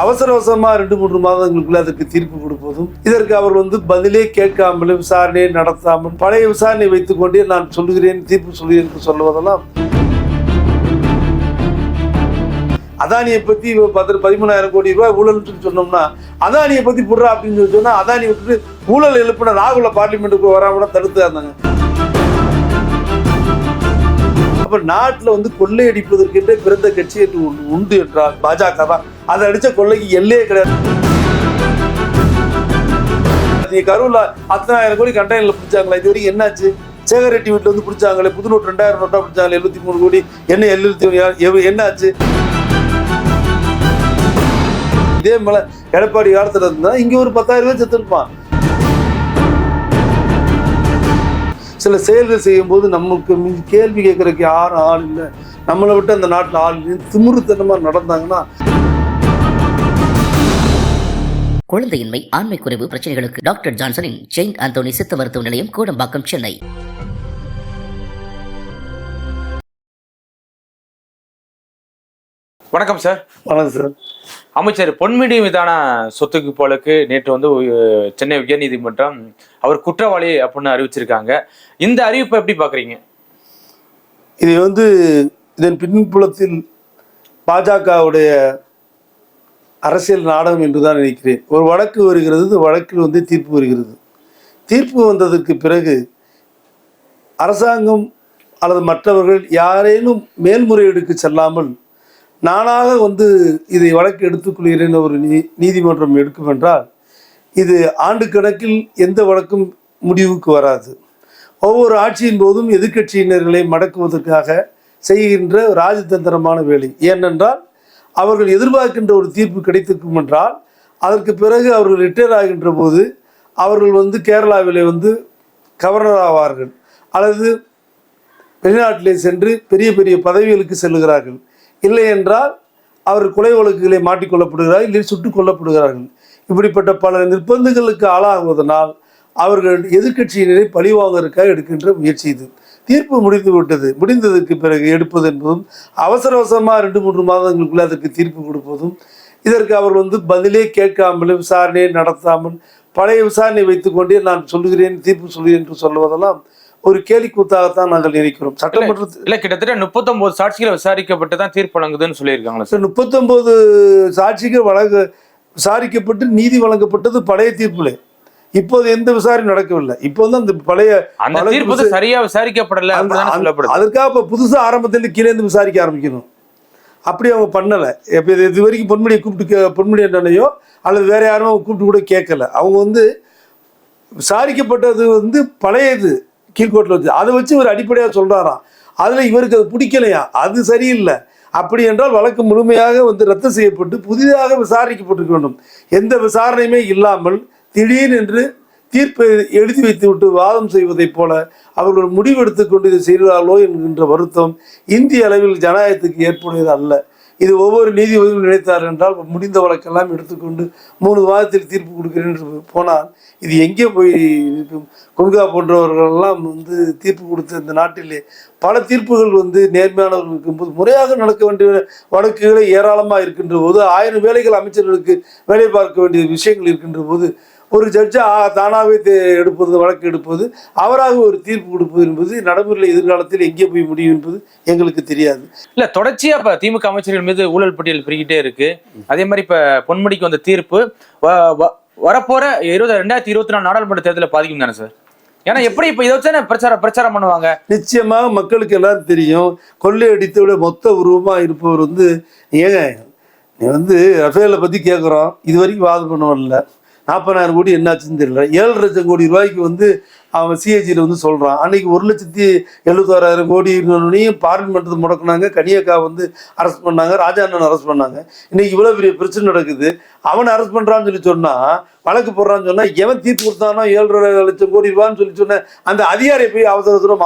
அவசர அவசரமா ரெண்டு மூன்று மாதங்களுக்குள்ள அதற்கு தீர்ப்பு கொடுப்பதும் இதற்கு அவர் வந்து பதிலே கேட்காமல் விசாரணையை நடத்தாமல் பழைய விசாரணை வைத்துக் கொண்டே நான் சொல்லுகிறேன் தீர்ப்பு சொல்கிறேன் என்று சொல்லுவதெல்லாம். அதானியை பத்தி பத்து பதிமூணாயிரம் கோடி ரூபாய் ஊழல்னு சொன்னோம்னா அதானியை பத்தி புடுறா அப்படின்னு சொல்லி சொன்னா அதானி விட்டுட்டு ஊழல் எழுப்பின ராகுல பார்லிமெண்ட்டுக்கு வராம தடுத்து இருந்தாங்க. அப்ப நாட்டுல வந்து கொள்ளையடிப்பதற்கென்றே பிறந்த கட்சி ஒன்று உண்டு என்றால் பாஜக தான் அதை அடிச்ச கொள்ளைக்கு எல்லையே கிடையாது. நீ கரூர்ல அத்தனாயிரம் கோடி கண்டெய்னர்ல பிடிச்சாங்களா? இது வரைக்கும் என்னாச்சு? சேகர் ரெட்டி வீட்டில் வந்து பிடிச்சாங்களே புது நோட்டு ரெண்டாயிரம் நோட்டா பிடிச்சாங்களே எழுபத்தி மூணு கோடி. என்ன எழுபத்தி என்னாச்சு? இதே மேல எடப்பாடி காலத்தில் இருந்தா இங்க ஒரு பத்தாயிரம் பேர் செத்துருப்பான். சில செயல்கள் செய்யும்போது நமக்கு கேள்வி கேட்கறதுக்கு யாரும் ஆள் இல்லை. நம்மளை விட்டு அந்த நாட்டில் ஆள் இல்லை நடந்தாங்கன்னா குழந்தையின்மை ஆண்மை குறைவு பிரச்சனைகளுக்கு டாக்டர் ஜான்சனின் செயின்ட் ஆந்தோனி சித்த மருத்துவ நிலையம் கூடம்பாக்கம் சென்னை. வணக்கம் சார் வணக்கம் சார் அமைச்சர் பொன்முடி மீதான சொத்துக்கு போலுக்கு நேற்று வந்து சென்னை உயர்நீதிமன்றம் அவர் குற்றவாளி அப்படின்னு அறிவிச்சிருக்காங்க. இந்த அறிவிப்பை எப்படி பாக்குறீங்க இது வந்து இதன் பின்புலத்தில் பாஜகவுடைய அரசியல் நாடகம் என்று தான் நினைக்கிறேன். ஒரு வழக்கு வருகிறது வழக்கில் வந்து தீர்ப்பு வருகிறது. தீர்ப்பு வந்ததற்கு பிறகு அரசாங்கம் அல்லது மற்றவர்கள் யாரேனும் மேல்முறையீடுக்கு செல்லாமல் நானாக வந்து இதை வழக்கு எடுத்துக்கொள்கிறேன் ஒரு நீ நீதிமன்றம் எடுக்கும் என்றால் இது ஆண்டு கணக்கில் எந்த வழக்கும் முடிவுக்கு வராது. ஒவ்வொரு ஆட்சியின் போதும் எதிர்க்கட்சியினர்களை மடக்குவதற்காக செய்கின்ற ராஜதந்திரமான வேலை. ஏனென்றால் அவர்கள் எதிர்பார்க்கின்ற ஒரு தீர்ப்பு கிடைத்திருக்கும் என்றால் அதற்கு பிறகு அவர்கள் ரிட்டையர் ஆகின்ற போது அவர்கள் வந்து கேரளாவிலே வந்து கவர்னர் ஆவார்கள். அல்லது வெளிநாட்டிலே சென்று பெரிய பெரிய பதவிகளுக்கு செல்லுகிறார்கள். இல்லை என்றால் அவர் கொலை வழக்குகளை மாட்டிக்கொள்ளப்படுகிறார் இல்லை சுட்டுக் கொல்லப்படுகிறார்கள். இப்படிப்பட்ட பல நிர்பந்தங்களுக்கு ஆளாகுவதனால் அவர்கள் எதிர்க்கட்சியினரை பழிவாங்குவதற்காக எடுக்கின்ற முயற்சி இது. தீர்ப்பு முடிந்து விட்டது. முடிந்ததற்கு பிறகு எடுப்பது என்பதும் அவசர அவசரமாக ரெண்டு மூன்று மாதங்களுக்குள்ளே அதற்கு தீர்ப்பு கொடுப்பதும் இதற்கு அவர் வந்து பதிலே கேட்காமல் விசாரணையை நடத்தாமல் பழைய விசாரணை வைத்துக்கொண்டே நான் சொல்லுகிறேன் தீர்ப்பு சொல்கிறேன் என்று சொல்லுவதெல்லாம் ஒரு கேலி கூத்தாகத்தான் நாங்கள் நினைக்கிறோம். சட்டமன்றத்தில் இல்ல கிட்டத்தட்ட முப்பத்தொன்பது சாட்சிகள் விசாரிக்கப்பட்டு தான் தீர்ப்பு வழங்குதுன்னு சொல்லியிருக்காங்களா சார். முப்பத்தொன்பது சாட்சிகள் வழங்க விசாரிக்கப்பட்டு நீதி வழங்கப்பட்டது பழைய தீர்ப்புல இப்போது எந்த விசாரணை நடக்கவில்லை. இப்போ வந்து அந்த பழைய அந்த தீர்ப்பு சரியா விசாரிக்கப்படல அதற்காக இப்போ புதுசாக ஆரம்பத்தில் கீழே இருந்து விசாரிக்க ஆரம்பிக்கணும். அப்படி அவங்க பண்ணலை. இப்போ இது இது வரைக்கும் பொன்முடியை கூப்பிட்டு பொன்முடி என்னனையோ அல்லது வேற யாரும் அவங்க கூப்பிட்டு கூட கேட்கல. அவங்க வந்து விசாரிக்கப்பட்டது வந்து பழையது. கீழ்கோட்டில் வச்சு அதை வச்சு இவர் அடிப்படையாக சொல்கிறாராம் அதில் இவருக்கு அது பிடிக்கலையா? அது சரியில்லை. அப்படி என்றால் வழக்கு முழுமையாக வந்து ரத்து செய்யப்பட்டு புதிதாக விசாரிக்கப்பட்டிருக்க வேண்டும். எந்த விசாரணையுமே இல்லாமல் திடீர் என்று தீர்ப்பை எழுதி வைத்துவிட்டு வாதம் செய்வதைப் போல அவர்கள் முடிவெடுத்து கொண்டு இதை செய்கிறார்களோ என்கின்ற வருத்தம் இந்திய அளவில் ஜனநாயகத்துக்கு ஏற்புடையது அல்ல. இது ஒவ்வொரு நீதிபதியும் நினைத்தார் என்றால் முடிந்த வழக்கெல்லாம் எடுத்துக்கொண்டு மூணு வாரத்தில் தீர்ப்பு கொடுக்கிறேன் என்று போனால் இது எங்கே போய் இருக்கும் கொன்கா போன்றவர்களெல்லாம் வந்து தீர்ப்பு கொடுத்த இந்த நாட்டிலே பல தீர்ப்புகள் வந்து நேர்மையானவர்கள் இருக்கும்போது முறையாக நடக்க வேண்டிய வழக்குகளை ஏராளமாக இருக்கின்ற போது ஆயிரம் வேலைகள் அமைச்சர்களுக்கு வேலை பார்க்க வேண்டிய விஷயங்கள் இருக்கின்ற போது ஒரு ஜட்ஜா தானாகவே எடுப்பது வழக்கு எடுப்பது அவராக ஒரு தீர்ப்பு கொடுப்பது என்பது நடைமுறையில் எதிர்காலத்தில் எங்கே போய் முடியும் என்பது எங்களுக்கு தெரியாது. இல்ல தொடர்ச்சியா இப்ப திமுக அமைச்சர்கள் மீது ஊழல் பட்டியல் பெருகிட்டே இருக்கு. அதே மாதிரி இப்ப பொன்முடிக்கு வந்த தீர்ப்பு வரப்போற இருபது ரெண்டாயிரத்தி இருபத்தி நாலு நாடாளுமன்ற தேர்தலை பாதிக்கும் தானே சார்? ஏன்னா எப்படி இப்ப இதை வச்சு பிரச்சாரம் பிரச்சாரம் பண்ணுவாங்க? நிச்சயமாக மக்களுக்கு எல்லாரும் தெரியும். கொள்ளையடித்தோட மொத்த உருவமாக இருப்பவர் வந்து ஏங்க நீ வந்து ரஃபேலை பற்றி கேட்குறோம் இது வரைக்கும் வாதம் பண்ண வரல நாற்பதாயிரம் கோடி என்னாச்சுன்னு தெரியல. ஏழு லட்சம் கோடி ரூபாய்க்கு வந்து அவன் சிஹெச்சியில் வந்து சொல்கிறான் அன்றைக்கி ஒரு லட்சத்தி எழுபத்தாறாயிரம் கோடி இருந்தோடனையும் பார்லிமெண்ட்டு முடக்குனாங்க. கனியக்கா வந்து அரெஸ்ட் பண்ணாங்க. ராஜா அண்ணன் அரெஸ்ட் பண்ணாங்க. இன்றைக்கி இவ்வளோ பெரிய பிரச்சனை நடக்குது. அவனை அரெஸ்ட் பண்ணுறான்னு சொல்லி சொன்னால் வழக்கு போடுறான்னு சொன்னால் எவன் தீர்ப்பு கொடுத்தானோ ஏழரை லட்சம் கோடி ரூபான்னு சொல்லி சொன்ன அந்த அதிகாரியை போய் அவசர அவசரம்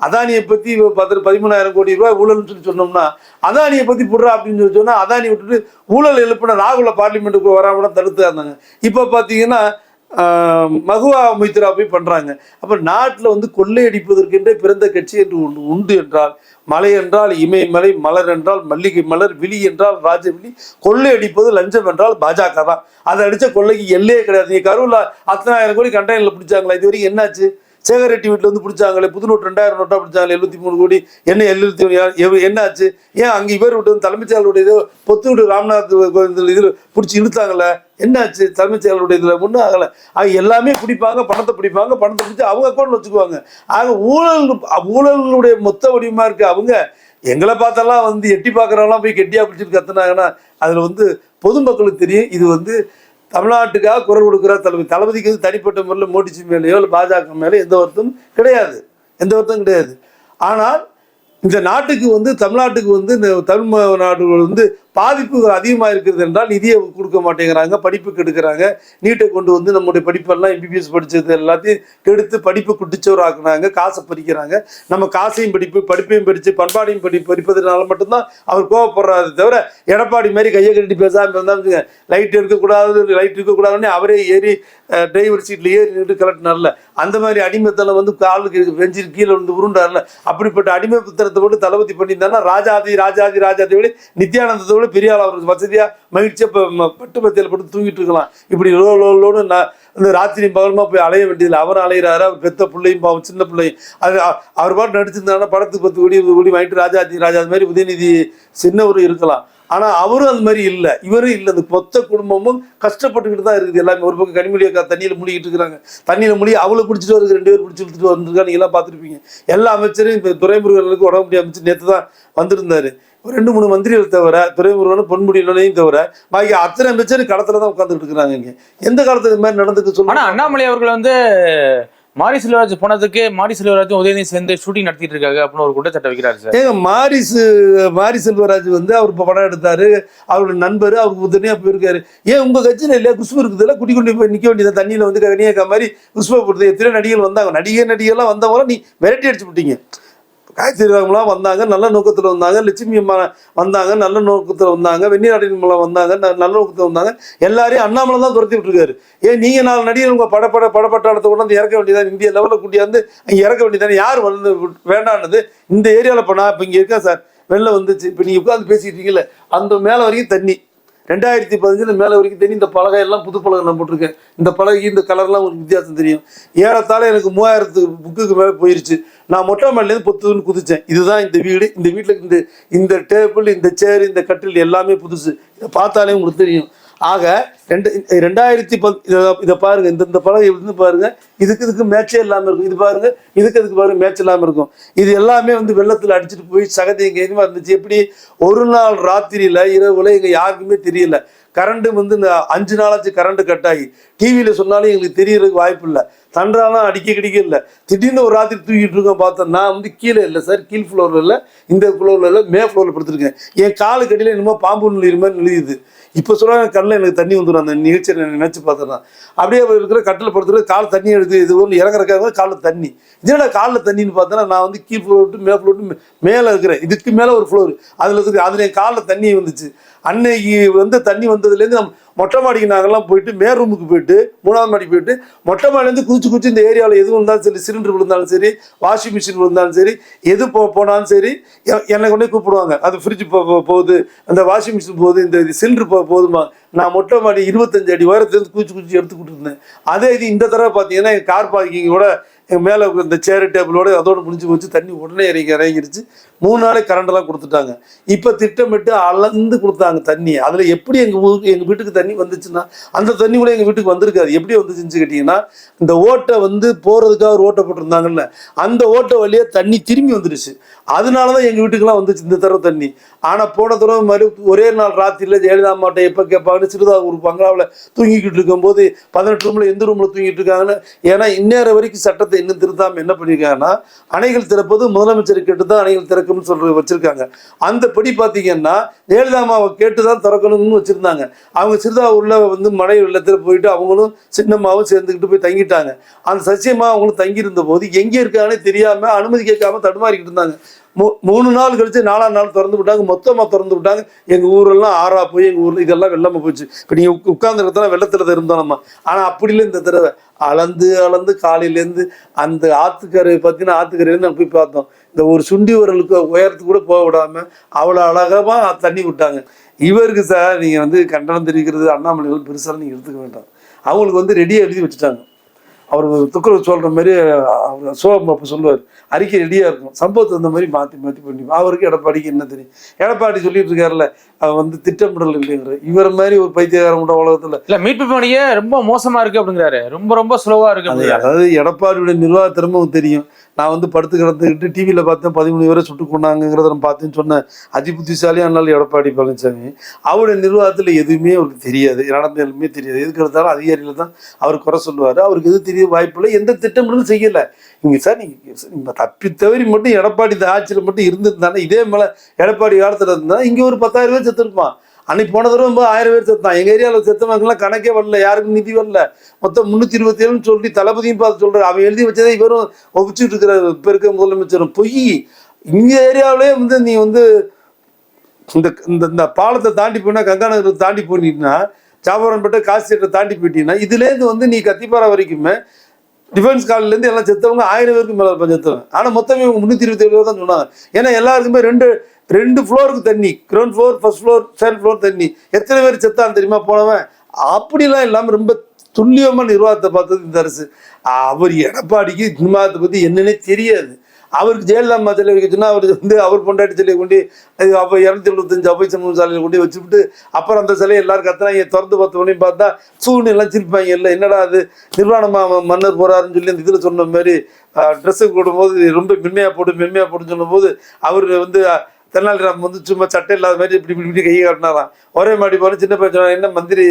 அதானியை பற்றி பத்து பதிமூணாயிரம் கோடி ரூபாய் ஊழல்னு சொல்லி சொன்னோம்னா அதானியை பற்றி புடுறா அப்படின்னு சொல்லி சொன்னால் அதானி விட்டுட்டு ஊழல் எழுப்பின ராகுல பார்லிமெண்ட்டுக்கு வராமல் தடுத்து இருந்தாங்க இப்போ பார்த்தீங்கன்னா மகுவா மொய்த்ரா போய் பண்ணுறாங்க அப்போ நாட்டில் வந்து கொள்ளையடிப்பதற்கென்றே பிறந்த கட்சி என்று ஒன்று உண்டு என்றால் மலை என்றால் இமயமலை மலர் என்றால் மல்லிகை மலர் விழி என்றால் ராஜவிழி கொள்ளையடிப்பது லஞ்சம் என்றால் பாஜக தான். அதை அடித்த கொள்ளைக்கு எல்லையே கிடையாது. நீங்கள் கரூர்ல அத்தனாயிரம் கோடி கண்டெய்னரில் பிடிச்சாங்களா? இது வரைக்கும் என்னாச்சு? சேகர் ரெட்டி வீட்டில் வந்து பிடிச்சாங்களே புது நோட்டு ரெண்டாயிரம் நோட்டா பிடிச்சாங்களே எழுபத்தி மூணு கோடி. என்ன எழுபத்தி என்ன ஆச்சு ஏன் அங்கே இவர் விட்டு வந்து தலைமைச் செயலருடைய இதோ பொத்து வீடு ராம்நாத் கோவிந்தில் இதில் பிடிச்சி இழுத்தாங்களே என்னாச்சு? தலைமைச் செயலருடைய இதில் ஒன்றும் ஆகலை. ஆக எல்லாமே பிடிப்பாங்க பணத்தை பிடிப்பாங்க பணத்தை பிடிச்சி அவங்க அக்கௌண்ட் வச்சுக்குவாங்க. ஆக ஊழல் ஊழலுடைய மொத்த வடிவமாக இருக்குது அவங்க. எங்களை பார்த்தெல்லாம் வந்து எட்டி பார்க்குறவங்களாம் போய் கெட்டியாக பிடிச்சிட்டு கத்துனாங்கன்னா அதில் வந்து பொதுமக்களுக்கு தெரியும். இது வந்து தமிழ்நாட்டுக்காக குரல் கொடுக்குற தளபதி. தளபதிக்கு வந்து தனிப்பட்ட முறையில் மோடிஜி மேலேயோ இல்லை பாஜக மேலே எந்த ஒருத்தரும் கிடையாது. எந்த ஒருத்தரும் கிடையாது. ஆனால் இந்த நாட்டுக்கு வந்து தமிழ்நாட்டுக்கு வந்து இந்த தமிழ் நாடுகள் வந்து பாதிப்புகள் அதிகமாக இருக்கிறது என்றால் நிதியை கொடுக்க மாட்டேங்கிறாங்க படிப்பு கெடுக்கிறாங்க. நீட்டை கொண்டு வந்து நம்முடைய படிப்பெல்லாம் எம்பிபிஎஸ் படித்தது எல்லாத்தையும் கெடுத்து படிப்பு குட்டிச்சோர் ஆக்குனாங்க காசை பறிக்கிறாங்க. நம்ம காசையும் படிப்பு படிப்பையும் படித்து பண்பாடையும் படி படிப்பதனால மட்டும்தான் அவர் கோவப்படுறாரு தவிர எடப்பாடி மாதிரி கையை கட்டி பேசாமல் இருந்தால் லைட் இருக்கக்கூடாது லைட் இருக்கக்கூடாதுன்னு அவரே ஏறி டிரைவர் சீட்டில் ஏறி நின்று கலட்டினார்ல. அந்த மாதிரி அடிமைத்தனம் வந்து காலுக்கு வெஞ்சி கீழே வந்து உருண்டார்ல. அப்படிப்பட்ட அடிமைத்தனத்தை போட்டு தளபதி பண்ணியிருந்தாங்கன்னா ராஜாதி ராஜாதி ராஜாதி விட விட பெரிய ஆள் அவர் வசதியாக மகிழ்ச்சியாக இப்போ பட்டு பத்தியில் போட்டு தூங்கிட்டு இருக்கலாம். இப்படி லோ லோ லோன்னு நான் இந்த ராத்திரி பகலமா போய் அலைய வேண்டியதில்லை. அவர் அலையிறாரு அவர் பெத்த பிள்ளையும் பாவம் சின்ன பிள்ளையும். அது அவர் பாட்டு நடிச்சிருந்தாங்கன்னா படத்துக்கு பத்து கோடி கோடி வாங்கிட்டு ராஜாதி ராஜா மாதிரி உதயநிதி சின்னவரும் இருக்கலாம். ஆனா அவரும் அது மாதிரி இல்லை. இவரும் இல்லை. அந்த மொத்த குடும்பமும் கஷ்டப்பட்டுக்கிட்டு தான் இருக்குது எல்லாமே. ஒரு பக்கம் கனிமொழி அக்கா தண்ணியில் மூழ்கிட்டு இருக்கிறாங்க. தண்ணியில் மூழ்கி அவளை பிடிச்சிட்டு வருது ரெண்டு பேர் பிடிச்சி இழுத்துட்டு வந்திருக்காங்க நீங்க எல்லாம் பார்த்துருப்பீங்க. எல்லா அமைச்சரும் இப்போ துறைமுருகர்களுக்கு உடம்பு முடிய அமைச்சர் நேற்று தான் வந்திருந்தாரு. ரெண்டு மூணு மந்திரிகள் தவிர துறைமுருகனும் பொன்முடியிலையும் தவிர பாக்கி அத்தனை அமைச்சரும் களத்துல தான் உட்காந்துட்டு இருக்கிறாங்க இங்க. எந்த காலத்துக்கு மாதிரி நடந்துக்க ஆனா சொல்லுங்க அண்ணாமலை அவர்கள் வந்து மாரி செல்வராஜ் போனதுக்கு மாரி செல்வராஜும் உதயநிதி சேர்ந்து ஷூட்டிங் நடத்திட்டு இருக்காங்க அப்படின்னு ஒரு குற்றச்சாட்டை வைக்கிறாரு சார். ஏங்க மாரிசு மாரி செல்வராஜ் வந்து அவர் இப்போ படம் எடுத்தாரு அவரோட நண்பர் அவருக்கு உதவியாக போயிருக்காரு. ஏன் உங்க கட்சியில் இல்லையா? குஷ்பு இருக்குதுல்ல குடி கொண்டு போய் நிற்க வேண்டியது? தண்ணியில் வந்து கனியாக்கா மாதிரி குஷ்பு போடுறது எத்தனை நடிகர்கள் வந்தாங்க. நடிகை நடிகர்லாம் வந்தவங்க நீ விரட்டி அடிச்சு விட்டீங்க. காயத்ரி ராமலாம் வந்தாங்க நல்ல நோக்கத்தில் வந்தாங்க லட்சுமி அம்மா வந்தாங்க நல்ல நோக்கத்தில் வந்தாங்க வெந்நீராடின் மூலம் வந்தாங்க நல்ல நோக்கத்தில் வந்தாங்க. எல்லாரையும் அண்ணாமலை தான் துரத்தி விட்டுருக்காரு. ஏன் நீங்கள் நாலு நடிகர் உங்கள் படப்பட படப்பட்டாளத்தை கொண்டு வந்து இறக்க வேண்டியதான் இந்திய லெவலில் கூட்டியாந்து அங்கே இறக்க வேண்டியதானே யார் வந்து வேண்டானது? இந்த ஏரியாவில் இப்போ நான் இப்போ இங்கே இருக்கேன் சார். வெளில வந்துச்சு. இப்போ நீங்கள் உட்காந்து பேசிட்டு அந்த மேலே வரைக்கும் தண்ணி. ரெண்டாயிரத்தி பதினஞ்சில் மேலே வரைக்கும் தெரியும் இந்த பலகை எல்லாம் புது பலகை நான் போட்டிருக்கேன். இந்த பலகை இந்த கலர்லாம் ஒரு வித்தியாசம் தெரியும். ஏறத்தாழ எனக்கு மூவாயிரத்து புக்குக்கு மேலே போயிருச்சு. நான் மொட்டை மாடிலேருந்து பொத்துன்னு குதிச்சேன். இதுதான் இந்த வீடு. இந்த வீட்டில் இந்த இந்த டேபிள் இந்த சேர் இந்த கட்டில் எல்லாமே புதுசு. இதை பார்த்தாலே உங்களுக்கு தெரியும். ஆக ரெண்டு ரெண்டாயிரத்தி பத் இதை இதை பாருங்க இந்த இந்த பலகை இருந்து பாருங்க இதுக்கு இதுக்கு மேட்சே இல்லாமல் இருக்கும். இது பாருங்க இதுக்கு இதுக்கு பாருங்க மேட்ச் இல்லாமல் இருக்கும். இது எல்லாமே வந்து வெள்ளத்தில் அடிச்சிட்டு போய் சகதி எங்க எதுவுமே இருந்துச்சு எப்படி? ஒரு நாள் ராத்திரியில இரவுல எங்க யாருக்குமே தெரியல. கரண்ட் வந்து இந்த அஞ்சு நாளாச்சு கரண்ட் கட் ஆகி. டிவியில் சொன்னாலும் எங்களுக்கு தெரியறதுக்கு வாய்ப்பு இல்லை. தண்டாலாம் அடிக்க கிடைக்க இல்லை. திடீர்னு ஒரு ராத்திரி தூக்கிட்டு இருக்கோம் பார்த்தேன் நான் வந்து கீழே இல்லை சார் கீழ் ஃப்ளோரில் இல்லை இந்த ஃப்ளோரில் இல்லை மே ஃப்ளோரில் படுத்திருக்கேன். என் காலு கடியில் என்னமோ பாம்பு நுழையிற மாதிரி நுழையுது. இப்போ சொல்கிறாங்க கண்ணில் எனக்கு தண்ணி வந்துடும் அந்த நிகழ்ச்சியை நான் நினச்சி பார்த்தேன் அப்படியே இருக்கிற கட்டில் படுத்துறது கால் தண்ணி எடுத்து இது ஒன்று இறங்குறக்காக காலில் தண்ணி. இதோட காலில் தண்ணின்னு பார்த்தோன்னா நான் வந்து கீழ் ஃப்ளோர் விட்டு மே ஃப்ளோர் விட்டு மேலே இருக்கிறேன். இதுக்கு மேலே ஒரு ஃப்ளோர் அதில் இருக்கு அதில் என் காலில் தண்ணி வந்துச்சு. அன்னைக்கு வந்து தண்ணி வந்ததுலேருந்து நம்ம மொட்டை மாடிக்கு நாங்கள்லாம் போயிட்டு மேல் ரூமுக்கு போயிட்டு மூணாவது மாடிக்கு போயிட்டு மொட்டை மாடிலேருந்து குதிச்சு குதிச்சு இந்த ஏரியாவில் எது இருந்தாலும் சரி சிலிண்டர் விழுந்தாலும் சரி வாஷிங் மிஷின் விழுந்தாலும் சரி எது போ போனாலும் சரி எ- என்னை கொண்டே கூப்பிடுவாங்க. அது ஃப்ரிட்ஜ் போ போகுது அந்த வாஷிங் மிஷின் போகுது இந்த சிலிண்டர் போ போதுமா நான் மொட்டை மாடி இருபத்தஞ்சு அடி உயரத்துலேருந்து குச்சி குச்சி எடுத்துக்கிட்டு இருந்தேன் அதே இது இந்த தடவை பார்த்தீங்கன்னா எங்கள் கார் பார்க்கிங்கோட எங்கள் மேலே இந்த சேர் டேபிளோட அதோடு முடிஞ்சு போச்சு. தண்ணி உடனே இறங்கி இறங்கிருச்சு. மூணு நாளே கரண்டெல்லாம் கொடுத்துட்டாங்க. இப்போ திட்டமிட்டு அளந்து கொடுத்தாங்க தண்ணியை அதில் எப்படி எங்கள் ஊருக்கு எங்கள் வீட்டுக்கு தண்ணி வந்துச்சுன்னா அந்த தண்ணி கூட எங்கள் வீட்டுக்கு வந்திருக்காது. எப்படி வந்துச்சுன்னு கேட்டிங்கன்னா இந்த ஓட்டை வந்து போகிறதுக்காக ஒரு ஓட்டை போட்டிருந்தாங்கல்ல அந்த ஓட்டை வழியாக தண்ணி திரும்பி வந்துடுச்சு. அதனால தான் எங்கள் வீட்டுக்கெல்லாம் வந்துச்சு இந்த தடவை தண்ணி. ஆனால் போன தடவை மாதிரி ஒரே நாள் ராத்திரியில் ஜெயலலிதா அம்மாட்ட எப்போ கேட்பாங்கன்னு சிறுதாவூர் பங்களாவில் தூங்கிக்கிட்டு இருக்கும்போது பதினெட்டு ரூமில் எந்த ரூமில் தூங்கிட்டு இருக்காங்கன்னு? ஏன்னா இந்நேரம் வரைக்கும் சட்டத்தை இன்னும் திருத்தாமல் என்ன பண்ணியிருக்காங்கன்னா அணைகள் திறப்பது முதலமைச்சர் கேட்டு தான் அணைகள் திறக்கும்னு சொல்ற வச்சுருக்காங்க. அந்த படி பார்த்தீங்கன்னா ஜெயலலிதாமாவை கேட்டு தான் திறக்கணும்னு வச்சுருந்தாங்க. அவங்க சிறுதா உள்ள வந்து மழை வெள்ளத்தில் போயிட்டு அவங்களும் சின்னம்மாவும் சேர்ந்துக்கிட்டு போய் தங்கிட்டாங்க. அந்த சசியம்மா அவங்களும் தங்கியிருந்த போது எங்கே இருக்காங்கன்னு தெரியாமல் அனுமதி கேட்காம தடுமாறிக்கிட்டு இருந்தாங்க. மூ மூணு நாள் கழிச்சு நாலாம் நாள் திறந்து விட்டாங்க. மொத்தமாக திறந்து விட்டாங்க. எங்கள் ஊரெல்லாம் ஆறா போய் எங்கள் ஊரில் இதெல்லாம் வெள்ளமாக போச்சு. இப்போ நீங்கள் உட்கார்ந்த இடத்துல வெள்ளத்தில் இருந்தோம் நம்ம. ஆனால் அப்படி இந்த தடவை அளந்து அளந்து காலையிலேருந்து அந்த ஆத்துக்கரை பார்த்தீங்கன்னா ஆத்துக்கரையிலேருந்து நான் போய் பார்த்தோம். இந்த ஒரு சுண்டி வரலுக்கு உயரத்துக்கு கூட போக விடாம அவ்வளோ அழகாக தண்ணி விட்டாங்க. இவருக்கு சார் நீங்கள் வந்து கண்டனம் தெரிவிக்கிறது அண்ணாமலைகள் பெருசாக நீங்கள் எடுத்துக்க வேண்டாம். அவங்களுக்கு வந்து ரெடியாக எழுதி வச்சுட்டாங்க. அவர் துக்குரவு சொல்கிற மாதிரி அவர் சோகம் அப்போ சொல்லுவார். அறிக்கை ரெடியாக இருக்கும் சம்பவத்தை அந்த மாதிரி மாற்றி மாற்றி பண்ணி அவருக்கு எடப்பாடிக்கு என்ன தெரியும்? எடப்பாடி சொல்லிட்டு இருக்காருல்ல அவர் வந்து திட்டமிடல் இல்லைங்கிற இவர் மாதிரி ஒரு பைத்தியகாரம் கூட உலகத்தில் இல்ல. மீட்பு பணியே ரொம்ப மோசமா இருக்கு அப்படிங்கிறாரு. ரொம்ப ரொம்ப ஸ்லோவா இருக்கு. அதாவது எடப்பாடியுடைய நிர்வாக திறமும் தெரியும். நான் வந்து படுத்து கிடந்துக்கிட்டு டிவியில் பார்த்தேன். பதிமூணு பேரை சுட்டு கொண்டாங்கிறத நான் பார்த்தேன்னு சொன்னேன். அதி புத்திசாலியான எடப்பாடி பழனிசாமி அவருடைய நிர்வாகத்தில் எதுவுமே அவருக்கு தெரியாது. நடந்த எதுவுமே தெரியாது. எதுக்கு எடுத்தாலும் அதிகாரிகள் தான் அவர் குறை சொல்லுவார். அவருக்கு எது தெரிய வாய்ப்பில்லை எந்த திட்டமிடலும் செய்யலை. நீங்கள் சார் நீங்கள் தப்பி தவறி மட்டும் எடப்பாடி இந்த ஆட்சியில் மட்டும் இருந்திருந்தானே? இதே மேலே எடப்பாடி காலத்தில் இருந்தால் இங்கே ஒரு பத்தாயிரம் பேர் செத்துருப்பான். அன்னைக்கு போன தடவை ரொம்ப ஆயிரம் பேர் செத்தான் எங்கள் ஏரியாவில் செத்தவங்கலாம் கணக்கே வரல யாருக்கும் நிதி வரல. மொத்தம் முந்நூற்றி இருபத்தி ஏழுன்னு சொல்லி தளபதியும் பார்த்து சொல்கிறார் அவன் எழுதி வச்சதை இவரும் ஒப்பிச்சுட்டு இருக்கிற இப்போ இருக்க முதலமைச்சரும் பொய். இங்கே ஏரியாவிலே வந்து நீ வந்து இந்த இந்த இந்த பாலத்தை தாண்டி போனால் கங்கா நகரத்தை தாண்டி போனீங்கன்னா சாபரன்பேட்டை காசியத்தை தாண்டி போயிட்டீங்கன்னா இதுலேருந்து வந்து நீ கத்திப்பாரா வரைக்குமே டிஃபென்ஸ் காலிலேருந்து எல்லாம் செத்தவங்க ஆயிரம் பேருக்கு மேலே இருப்பாங்க செத்தவங்க. ஆனால் மொத்தமே இவங்க முந்நூற்றி இருபத்தி ஏழு தான் சொன்னாங்க. ஏன்னா எல்லாருக்குமே ரெண்டு ரெண்டு ஃப்ளோருக்கு தண்ணி. Ground floor first floor second floor தண்ணி. எத்தனை பேர் செத்தான் தெரியுமா போனவன்? அப்படிலாம் இல்லாமல் ரொம்ப துல்லியமாக நிர்வாகத்தை பார்த்தது இந்த அரசு. அவர் எடப்பாடிக்கு நிர்வாகத்தை பற்றி என்னன்னே தெரியாது. அவருக்கு ஜெயலலிதா சிலை வைக்க அவர் வந்து அவர் பொண்டாட்டி சிலையை கொண்டு அப்போ இரநூத்தி எழுபத்தஞ்சு அபை சமூக சாலையில் கொண்டு வச்சுவிட்டு அப்புறம் அந்த சிலையை எல்லாரும் கத்துறாங்க. திறந்து பார்த்த உடனே பார்த்தா சூழ்நிலை எல்லாம் சிரிப்பாங்க. இல்லை என்னடா அது நிர்வாணமாக மன்னர் போகிறாருன்னு சொல்லி அந்த இதில் சொன்ன மாதிரி ட்ரெஸ்ஸு போடும்போது ரொம்ப மென்மையாக போட்டு மென்மையாக போட்டுன்னு சொன்னபோது அவர் வந்து தென்னாலிராம் தெனாலிராம் வந்து சும்மா சட்டை இல்லாத மாதிரி இப்படி இப்படி இப்படி கையை காட்டினாராம். ஒரே மாடி போன சின்ன பையன் சொன்னான், என்ன மந்திரி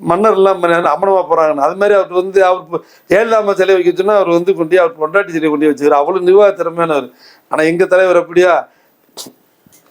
மன்னர் எல்லாம் அமனமா அது மாதிரி அவர் வந்து அவர் ஏழாம சிலை வைக்க சொன்னா அவர் வந்து கொண்டு அவர் பொண்டாட்டி சிலை கொண்டு வச்சுக்கிறார். அவ்வளோ நிர்வாக திறமையானவர் ஆனால் எங்கள் தலைவர் அப்படியா?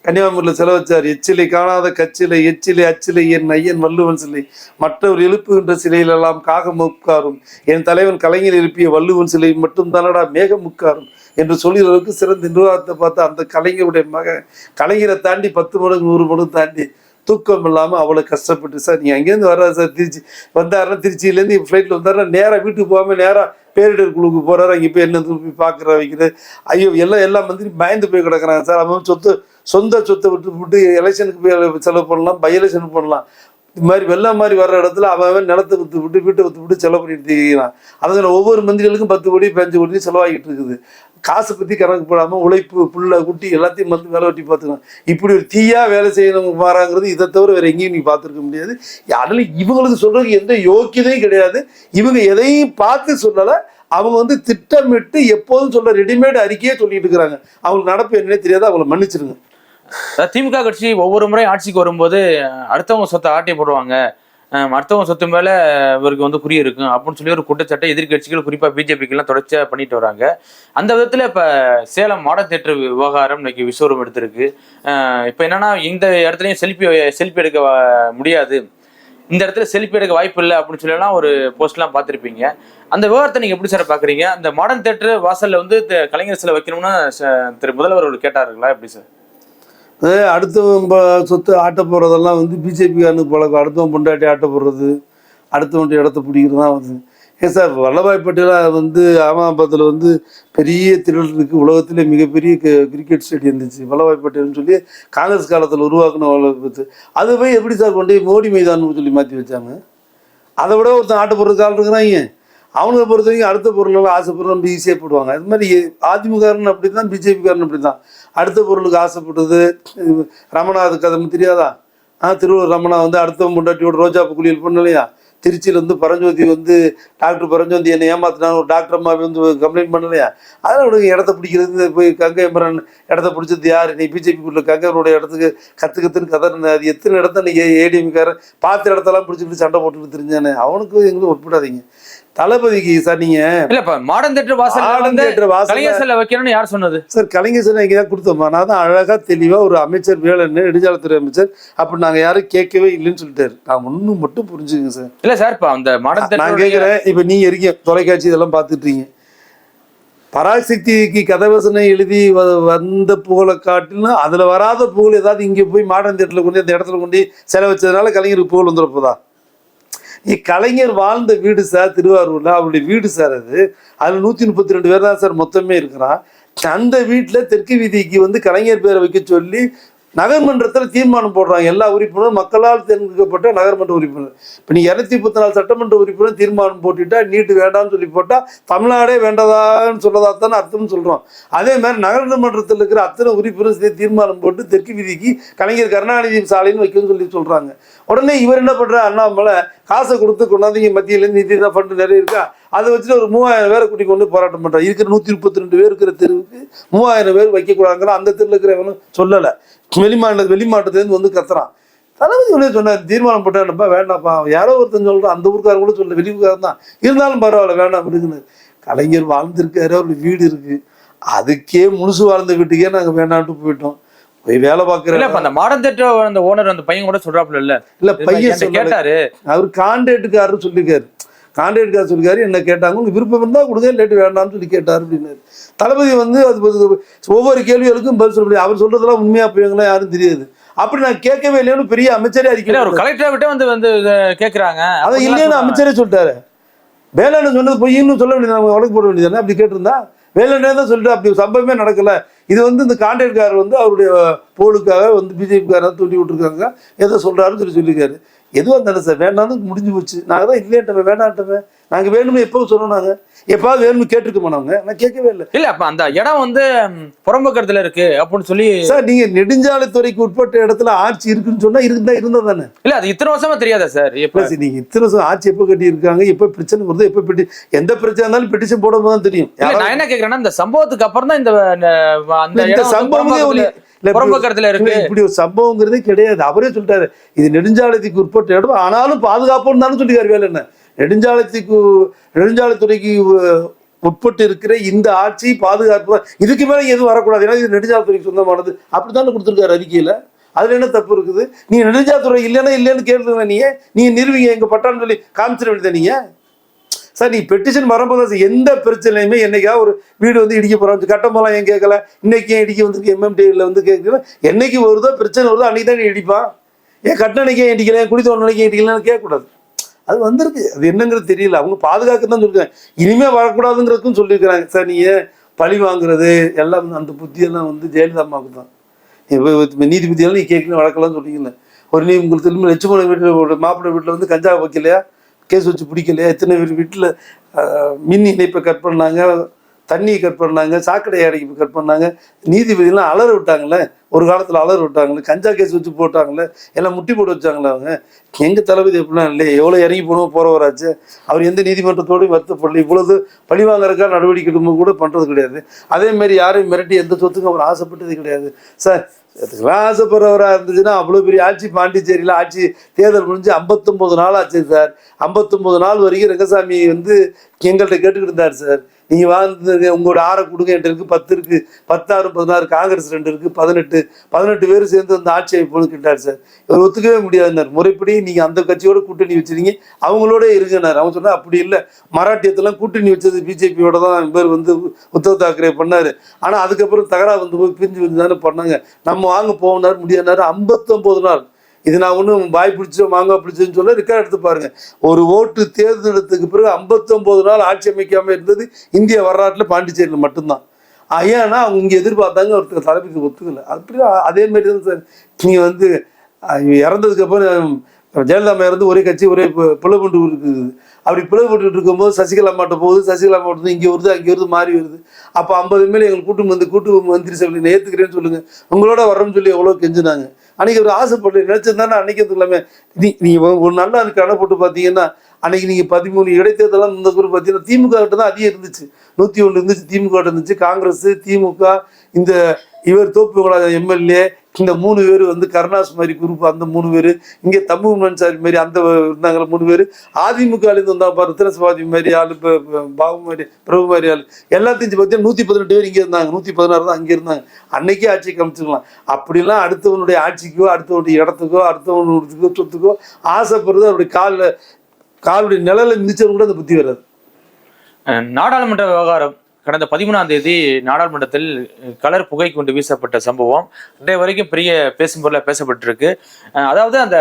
கன்னியாகுமரியில் செலவு வச்சார். எச்சிலை காணாத கச்சிலை எச்சிலை அச்சிலை என் ஐயன் வள்ளுவன் சிலை. மற்றவர் எழுப்புகின்ற சிலையிலெல்லாம் காகம் உட்காரும். என் தலைவன் கலைஞர் எழுப்பிய வள்ளுவன் சிலை மட்டும் தானடா மேகம் உட்காரும் என்று சொல்கிறவருக்கு சிறந்த நிர்வாகத்தை பார்த்து அந்த கலைஞருடைய மகன் கலைஞரை தாண்டி பத்து மடங்கு நூறு மடங்கு தாண்டி தூக்கம் இல்லாமல் அவ்வளோ கஷ்டப்பட்டு சார் நீங்கள் அங்கேருந்து வர்றாரு சார் திருச்சி வந்தாருன்னா திருச்சியிலேருந்து ஃப்ளைட்டில் வந்தாருன்னா நேராக வீட்டுக்கு போகாமல் நேராக பேரிடர் குழுக்கு போகிறாரு அங்கே போய் என்ன போய் பார்க்குற வைக்கிறது. ஐயோ எல்லாம் எல்லா மந்திரி பயந்து போய் கிடக்குறாங்க சார். அவன் சொத்து சொந்த சொத்தை விட்டு விட்டு எலெக்ஷனுக்கு போய் செலவு பண்ணலாம் பை எலெக்ஷனுக்கு பண்ணலாம். இது மாதிரி வெள்ளம் மாதிரி வர்ற இடத்துல அவன் நிலத்தை வித்து விட்டு வீட்டை வித்து விட்டு செலவு பண்ணிட்டு இருக்கிறான் அதில் ஒவ்வொரு மந்திரிகளுக்கும் பத்து கோடி பதினஞ்சு கோடி செலவாகிட்டு இருக்குது. காசு பற்றி கணக்கு போடாமல் உழைப்பு புள்ள குட்டி எல்லாத்தையும் வந்து வேலை வெட்டி பார்த்துக்கலாம். இப்படி ஒரு தீயாக வேலை செய்யணும் மாறாங்கிறது இதை தவிர வேறு எங்கேயும் நீ பார்த்துருக்க முடியாது. அதில் இவங்களுக்கு சொல்கிறதுக்கு எந்த யோக்கியதையும் கிடையாது. இவங்க எதையும் பார்த்து சொல்லலை. அவங்க வந்து திட்டமிட்டு எப்போதும் சொல்கிற ரெடிமேட் அறிக்கையே சொல்லிட்டு இருக்கிறாங்க. அவங்களுக்கு நடப்பு என்னன்னே தெரியாது. அவங்கள மன்னிச்சிருங்க. திமுக கட்சி ஒவ்வொரு முறையும் ஆட்சிக்கு வரும்போது அடுத்தவங்க சொத்தை ஆட்டி போடுவாங்க. அடுத்தவங்க சொத்து மேல இவருக்கு வந்து குறி இருக்கும். அப்படின்னு சொல்லி ஒரு குற்றச்சாட்டை எதிர்க்கட்சிகள் குறிப்பா பிஜேபிக்கெல்லாம் தொடர்ச்சியா பண்ணிட்டு வராங்க. அந்த விதத்துல இப்ப சேலம் மாடல் தேட்டர் விவகாரம் இன்னைக்கு விஸ்வரூபம் எடுத்திருக்கு. இப்ப என்னன்னா இந்த இடத்துலயும் செல்ஃபி செல்ஃபி எடுக்க முடியாது. இந்த இடத்துல செல்ஃபி எடுக்க வாய்ப்பு இல்லை அப்படின்னு சொல்லலாம் ஒரு போஸ்ட்லாம் பார்த்துருப்பீங்க. அந்த விவகாரத்தை நீங்க எப்படி சார் பாக்குறீங்க? அந்த மாடர்ன் தேட்டர் வாசல்ல வந்து கலைஞர் சிலை வைக்கணும்னு திரு முதல்வர் கேட்டாருங்களா எப்படி சார் அடுத்தவன் சொத்து ஆட்ட போகிறதெல்லாம் வந்து பிஜேபிக்காரனுக்கு பழக்கம். அடுத்தவன் பொண்டாட்டி ஆட்ட போடுறது அடுத்தவன்ட்டு இடத்த பிடிக்கிறது தான் வந்து. ஏன் சார் வல்லபாய் பட்டேலா வந்து அகமதாபாத்தில் வந்து பெரிய திரள் இருக்குது உலகத்திலே மிகப்பெரிய க- கிரிக்கெட் ஸ்டேடியம் இருந்துச்சு. வல்லபாய் பட்டேல்னு சொல்லி காங்கிரஸ் காலத்தில் உருவாக்கின வல்லபாய் அது போய் எப்படி சார் கொண்டு போய் மோடி மைதான்னு சொல்லி மாற்றி வச்சாங்க? அதை விட ஒருத்தன் ஆட்ட போடுறதுக்கு ஆள் இருக்கிறாங்க அவனுங்க பொறுத்த வரைக்கும் அடுத்த பொருளெல்லாம் ஆசைப்படுறது ரொம்ப ஈஸியாக போடுவாங்க. அது மாதிரி அதிமுகாரன் அப்படி தான் பிஜேபிக்காரன் அப்படி தான் அடுத்த பொருளுக்கு ஆசைப்படுறது. ரமணா அது கதை தெரியாதா? ஆ திருவள்ளூர் ரமணா வந்து அடுத்தவன் பொண்டாட்டியோட ரோஜா பூ குளியல் பண்ணலையா? திருச்சியில் வந்து பரஞ்சோதி வந்து டாக்டர் பரஞ்சோதி என்னை ஏமாத்தினாங்க ஒரு டாக்டர் அம்மா வந்து கம்ப்ளைண்ட் பண்ணலையா? அதெல்லாம் உனக்கு இடத்த பிடிக்கிறது போய் கங்கை அமரன் இடத்த பிடிச்சது யார்? நீ பிஜேபிக்குள்ள கங்கையரோட இடத்துக்கு கற்று கத்துன்னு கதறின அது எத்தனை இடத்த நீ ஏடிஎம்காரன் பார்த்த இடத்தெல்லாம் பிடிச்சி பிடிச்சி சண்டை போட்டுட்டு தெரிஞ்சானே? அவனுக்கும் எங்களுக்கும் ஒப்பிடாதீங்க தளபதிக்கு சார் நீங்க இல்ல இப்ப மாடர்ன் தேட்டர் வாசல் வந்து theatre வாசல்ல- கலைஞர் சிலை வைக்கணும்னு யார் சொன்னது? சார் கலைஞர் சார் இங்கே தான் கொடுத்தோம்மா நான் தான் அழகா தெளிவா ஒரு அமைச்சர் வேலைன்னு நெடுஞ்சாலைத்துறை அமைச்சர். அப்ப நாங்க யாரும் கேட்கவே இல்லைன்னு சொல்லிட்டாரு. நான் ஒண்ணு மட்டும் புரிஞ்சுங்க சார். இல்ல சார் இப்ப அந்த மாடர்ன் நான் தேட்டர் கேட்குறேன் இப்போ நீங்க இருக்கீங்க தொலைக்காட்சி இதெல்லாம் பார்த்துட்டு இருக்கீங்க. பராசக்திக்கு கதவசனை எழுதி வந்த புகழை காட்டிலும் அதுல வராத புகழ் ஏதாவது இங்க போய் மாடர்ன் தேட்டரில் கொண்டு அந்த இடத்துல கொண்டு செலவு வச்சதுனால கலைஞருக்கு புகழ் வந்துட போதா? கலைஞர் வாழ்ந்த வீடு சார் திருவாரூர்ல. அவருடைய வீடு சார் அது. அதுல நூத்தி முப்பத்தி ரெண்டு பேர் தான் சார் மொத்தமே இருக்கிறான். அந்த வீட்டுல தெற்கு வீதிக்கு வந்து கலைஞர் பேரை வைக்க சொல்லி நகர்மன்றத்தில் தீர்மானம் போடுறாங்க. எல்லா உறுப்பினரும் மக்களால் தேர்ந்தெடுக்கப்பட்ட நகர்மன்ற உறுப்பினர். இப்போ நீ இரநூத்தி முப்பத்தி நாலு சட்டமன்ற உறுப்பினர் தீர்மானம் போட்டுட்டா நீட்டு வேண்டாம்னு சொல்லி போட்டால் தமிழ்நாடே வேண்டதான்னு சொல்லதா தானே அர்த்தம்னு சொல்கிறோம் அதே மாதிரி நகர்மன்றத்தில் இருக்கிற அத்தனை உறுப்பினர் தீர்மானம் போட்டு தெற்கு விதிக்கு கலைஞர் கருணாநிதி சாலைன்னு வைக்கணும்னு சொல்லி சொல்கிறாங்க உடனே இவர் என்ன பண்ணுறாரு அண்ணாமலை காசை கொடுத்து கொண்டாந்தீங்க மத்தியிலேருந்து நிதி தான் ஃபண்டு நிறைய இருக்கா? அதை வச்சுட்டு ஒரு மூவாயிரம் பேரை கூட்டி கொண்டு போராட்டம் பண்றாரு. இருக்கிற நூத்தி முப்பத்தி ரெண்டு பேர் இருக்கிற தெருவுக்கு மூவாயிரம் பேர் வைக்கக்கூடாதுங்கிற அந்த தெருவில் இருக்கிறவனும் சொல்லலை. வெளிமாநில வெளிமாவட்டத்துலேருந்து வந்து கத்துறான். தளபதி உடனே சொன்னார் தீர்மானம் போட்டாருப்பா வேண்டாம்ப்பா. யாரோ ஒருத்தன் சொல்றான். அந்த ஊருக்காரன் கூட சொல்ல வெளியூர்காரன் தான். இருந்தாலும் பரவாயில்ல வேண்டாம் விடுங்கன்னு கலைஞர் வாழ்ந்திருக்காரு அவருக்கு வீடு இருக்கு. அதுக்கே முழுசு வாழ்ந்த வீட்டுக்கே நாங்க வேண்டாம்ட்டு போயிட்டோம். போய் வேலை இல்ல இப்ப பார்க்குற அந்த மாடர்ன் தேட்டர் அந்த ஓனர் அந்த பையன் கூட சொல்றாப்புல இல்ல. இல்ல பையன். கேட்டாரு. அவர் கான்ட்ராக்டுக்காரர் சொல்லியிருக்காரு கான்ட்ராக்டுக்காரர் சொல்லியிருக்காரு என்ன கேட்டாங்க உங்களுக்கு விருப்பம் இருந்தால் கொடுங்க இல்லாட்டி வேண்டாம்னு சொல்லி கேட்டார் அப்படின்னாரு. தளபதி வந்து அது ஒவ்வொரு கேள்விகளுக்கும் பதில் சொல்ல முடியாது. அவர் சொல்றதெல்லாம் உண்மையா போய்ங்களா யாரும் தெரியாது. அப்படி நான் கேட்கவே இல்லைன்னு பெரிய அமைச்சரே அறிக்கை ஒரு கலெக்டரை விட்டு வந்து வந்து இத கேக்குறாங்க. அதை இல்லைன்னு. அமைச்சரே சொல்லிட்டாரு. வேளாண் சொன்னது பொய்ன்னு சொல்ல வேண்டியது நம்ம வழக்கு போட வேண்டியது அப்படி கேட்டிருந்தா? வேளாண் தான் சொல்லிட்டு அப்படி சம்பவமே நடக்கல. இது வந்து இந்த கான்ட்ராக்ட்காரர் வந்து அவருடைய போலுக்காக வந்து பிஜேபிக்காரர் தூண்டி விட்டுருக்காங்க. எதை சொல்றாருன்னு சொல்லி சொல்லியிருக்காரு. எதுவும் அந்த சார் வேண்டாம்னு முடிஞ்சு போச்சு. நாங்கள் தான் இல்லையட்டவே வேண்டாட்டவே நாங்கள் வேணும்னு எப்போ சொன்னோம் நாங்கள் எப்பாவது வேணும்னு கேட்டிருக்க மாட்டோங்க நான் கேட்கவே இல்லை. இல்ல அப்ப அந்த இடம் வந்து புறம்போக்கத்துல இருக்கு அப்படின்னு சொல்லி சார் நீங்க நெடுஞ்சாலைத்துறைக்கு உட்பட்ட இடத்துல ஆட்சி இருக்குன்னு சொன்னா இருந்தா இருந்தா தானே? இல்ல அது இத்தனை வருஷமா தெரியாதா சார்? எப்ப பிளஸ் நீங்க இத்தனை வருஷம் ஆட்சி எப்போ கட்டி இருக்காங்க எப்போ பிரச்சனை வருது எப்போ பெட்டி எந்த பிரச்சனை இருந்தாலும் பெட்டிஷன் போடும்போது தான் தெரியும் நான் என்ன கேக்குறேன்னா இந்த சம்பவத்துக்கு அப்புறம் தான் இந்த அந்த சம்பவமே புறம்போக்கத்துல- இருக்கு. இப்படி ஒரு சம்பவங்கிறதே கிடையாது. அவரே சொல்லிட்டாரு இது நெடுஞ்சாலைத்துக்கு உட்பட்ட இடம். ஆனாலும் பாதுகாப்புன்னு தானே சொல்லிக்காரு வேலை என்ன? நெடுஞ்சாலைத்துக்கு நெடுஞ்சாலைத்துறைக்கு உட்பட்டு இருக்கிற இந்த ஆட்சி பாதுகாப்பு தான். இதுக்கு மேல எதுவும் வரக்கூடாது. ஏன்னா இது நெடுஞ்சாலைத்துறைக்கு சொந்தமானது. அப்படித்தானே கொடுத்துருக்காரு அறிக்கையில. அதுல என்ன தப்பு இருக்குது? நீங்க நெடுஞ்சாலைத்துறை இல்லைன்னா இல்லைன்னு கேளுங்க நீங்க நீங்க நிறுவீங்க. எங்க பட்டான்னு சொல்லி காமிச்சிட வேண்டியது நீங்க சார் நீ பெட்டிஷன் வரும்போது சார் எந்த பிரச்சனையுமே என்னைக்கா ஒரு வீடு வந்து இடிக்க போறோம் கட்டமெல்லாம் ஏன் கேட்கல இன்னைக்கு ஏன் இடிக்க வந்துருக்கு? எம்எம்டியில் வந்து கேட்கல என்னைக்கு வருதோ பிரச்சனை வருதோ அன்னைக்கு தான் நீ இடிப்பான் ஏன் கட்ட இடிக்கல ஏன் குடித்த ஒன்றைக்கே இடிக்கலன்னு கேட்கக்கூடாது. அது வந்திருக்கு. அது என்னங்கிறது தெரியல. அவங்க பாதுகாக்க தான் சொல்லியிருக்காங்க. இனிமே வரக்கூடாதுங்கிறதுக்கும் சொல்லியிருக்கிறாங்க. சார் நீ பழி வாங்குறது? எல்லாம் அந்த புத்தியெல்லாம் வந்து ஜெயலலிதா அம்மாவுக்கு தான். இப்போ நீதிபதியெல்லாம் நீ கேட்கணும் வழக்கெல்லாம் சொல்லிக்கல ஒரு நீ உங்களுக்கு திரும்ப லட்சுமண வீட்டில் ஒரு மாப்பிள்ளை வீட்டில் வந்து கஞ்சா வைக்கலையா? கேஸ் வச்சு பிடிக்கலையா? எத்தனை பேர் வீட்டில் மின் இணைப்பை கட் பண்ணாங்க தண்ணியை கட் பண்ணாங்க சாக்கடை அடைப்பு கட் பண்ணாங்க நீதிபதிலாம் அலற விட்டாங்களே? ஒரு காலத்தில் அலற விட்டாங்களே? கஞ்சா கேஸ் வச்சு போட்டாங்களே? எல்லாம் முட்டி போட்டு வச்சாங்களே அவங்க? எங்கள் தளபதி எப்படிலாம் இல்லையே எவ்வளோ இறங்கி போனோம் போகிறவராச்சு அவர் எந்த நீதிமன்றத்தோடையும் வருத்தப்படல. இவ்வளவு பழி வாங்குறதுக்காக நடவடிக்கை எடுக்கும் கூட பண்ணுறது கிடையாது. அதே மாதிரி யாரையும் மிரட்டி எந்த சொத்துக்கும் அவர் ஆசைப்பட்டது கிடையாது. சார் இதுக்கெல்லாம் ஆசைப்படுறவரா இருந்துச்சுன்னா அவ்வளோ பெரிய ஆட்சி பாண்டிச்சேரியில் ஆட்சி தேர்தல் முடிஞ்சு ஐம்பத்தொம்போது நாள் ஆச்சு சார். ஐம்பத்தொம்போது நாள் வரைக்கும் ரங்கசாமி வந்து எங்கள்கிட்ட கேட்டுக்கிட்டு இருந்தார் சார். நீங்கள் வாழ்ந்து உங்களோட ஆறை கொடுங்க என்கிட்ட இருக்கு. பத்து இருக்கு. பத்தாறு பதினாறு காங்கிரஸ் ரெண்டு இருக்குது பதினெட்டு பதினெட்டு பேர் சேர்ந்து அந்த ஆட்சியை கேட்டார் சார். இவர் ஒத்துக்கவே முடியாதுனார் முறைப்படி நீங்கள் அந்த கட்சியோட கூட்டணி வச்சிருக்கீங்க. அவங்களோட இருக்குனார் அவங்க சொன்னால் அப்படி இல்லை. மராட்டியத்தெல்லாம் கூட்டணி வச்சது பிஜேபியோட தான். இவர் வந்து உத்தவ் தாக்கரே பண்ணார். ஆனால் அதுக்கப்புறம் தகரா வந்து போய் பிரிஞ்சு வந்து தானே பண்ணாங்க. நம்ம வாங்க போனார் முடியாதுனாரு ஐம்பத்தொம்போது நாள் இது நான் ஒன்றும் வாய் பிடிச்சோ மாங்காய் பிடிச்சோன்னு சொல்ல ரெக்கார்ட் எடுத்து பாருங்க. ஒரு ஓட்டு தேர்ந்தெடுத்ததுக்கு பிறகு ஐம்பத்தொம்போது நாள் ஆட்சி அமைக்காமல் இருந்தது இந்திய வரலாற்றில் பாண்டிச்சேரியில் மட்டும்தான். ஏன்னா அவங்க இங்கே எதிர்பார்த்தாங்க ஒருத்தர் தலைமைக்கு ஒத்துக்கல. அப்படி அதே மாதிரி தான் சார். நீங்கள் வந்து இறந்ததுக்கப்புறம் ஜெயலலிதா இறந்து ஒரே கட்சி ஒரே பி- பிளவுண்டு இருக்குது. அப்படி பிளவுபட்டு இருக்கும்போது சசிகலா மாட்ட போகுது சசிகலா அம்மா இங்கே வருது அங்கே வருது மாறி வருது. அப்போ ஐம்பது மேலே எங்களுக்கு கூட்டம் வந்து கூட்டு மந்திரி சபை நான் ஏற்றுக்கிறேன்னு உங்களோட வரோம்னு சொல்லி எவ்வளோ கெஞ்சினாங்க. அன்னைக்கு ஒரு ஆசைப்பட்டு நினைச்சிருந்தானே அன்னைக்கு எல்லாமே நீ நீங்கள் ஒரு நல்லா அதுக்கு கணக்கு போட்டு பார்த்தீங்கன்னா அன்னைக்கு நீங்கள் பதிமூணு இடைத்தேர்தலாம் இந்த குரூப் பார்த்தீங்கன்னா திமுக கிட்ட தான் அதிகம் இருந்துச்சு. நூற்றி ஒன்று இருந்துச்சு திமுக கிட்ட இருந்துச்சு. காங்கிரஸ் திமுக இந்த இவர் தோப்பு எம்எல்ஏ இந்த மூணு பேர் வந்து கருணாஸ் மாதிரி குரூப் அந்த மூணு பேர் இங்கே தமிழ்மன் மன்சாரி மாதிரி அந்த இருந்தாங்கள மூணு பேர் அதிமுகலேருந்து வந்தா பாரு ரத்தினசுவாதி மாதிரி ஆள் இப்போ பாபு மாதிரி பிரபு மாதிரி ஆள். எல்லாத்தையும் பார்த்தீங்கன்னா நூற்றி பதினெட்டு பேர் இங்கே இருந்தாங்க. நூற்றி பதினாறு தான் அங்கே இருந்தாங்க. அன்னைக்கே ஆட்சி கமிச்சிக்கலாம் அப்படிலாம் அடுத்தவனுடைய ஆட்சிக்கோ அடுத்தவனுடைய இடத்துக்கோ அடுத்தவனுடைய சொத்துக்கோ ஆசைப்படுறது அவருடைய காலில் காலுடைய நிழல மிதிச்சவங்க கூட அந்த புத்தி வராது. நாடாளுமன்ற விவகாரம் கடந்த பதிமூணாம் தேதி நாடாளுமன்றத்தில் கலர் புகை கொண்டு வீசப்பட்ட சம்பவம். இன்றைய வரைக்கும் பெரிய பேசும் பொருளாக பேசப்பட்டிருக்கு. அதாவது அந்த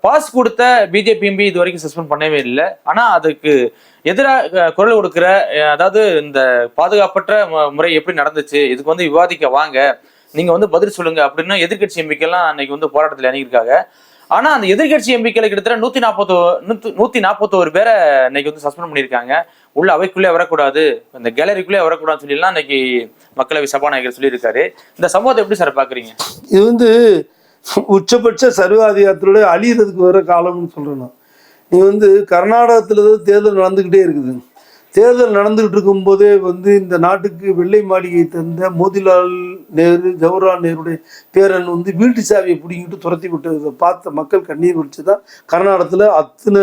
பாஸ் கொடுத்த பிஜேபி எம்பி இது வரைக்கும் சஸ்பெண்ட் பண்ணவே இல்லை. ஆனால் அதுக்கு எதிராக குரல் கொடுக்கிற அதாவது இந்த பாதுகாப்பற்ற மு- முறை எப்படி நடந்துச்சு இதுக்கு வந்து விவாதிக்க வாங்க. நீங்க வந்து பதில் சொல்லுங்க அப்படின்னு எதிர்க்கட்சி எம்பிக்கெல்லாம் அன்னைக்கு வந்து போராட்டத்தில் இறங்கியிருக்காங்க. ஆனா அந்த எதிர்கட்சி எம்பிக்களை கிட்டத்தட்ட நூத்தி நாற்பத்தோ நூத்தி நூத்தி நாற்பத்தோரு பேரை இன்னைக்கு வந்து சஸ்பெண்ட் பண்ணியிருக்காங்க. உள்ள அவைக்குள்ளே வரக்கூடாது. இந்த கேலரிக்குள்ளே வரக்கூடாதுன்னு சொல்லிலாம் இன்னைக்கு மக்களவை சபாநாயகர் சொல்லியிருக்காரு. இந்த சம்பவத்தை எப்படி சார் பாக்குறீங்க இது வந்து உச்சபட்ச சர்வாதிகாரத்தோட அழியறதுக்கு வர காலம்னு சொல்றேன் நான். நீ வந்து கர்நாடகத்துல தான் தேர்தல் நடந்துக்கிட்டே இருக்குது. தேர்தல் நடந்துகிட்டு இருக்கும்போதே வந்து இந்த நாட்டுக்கு வெள்ளை மாளிகை தந்த மோதிலால் நேரு ஜவஹர்லால் நேருடைய பேரன் வந்து வீட்டு சாவியை பிடிங்கிட்டு துரத்தி விட்டதை. பார்த்த மக்கள் கண்ணீர் வச்சு தான் கர்நாடகத்தில் அத்தனை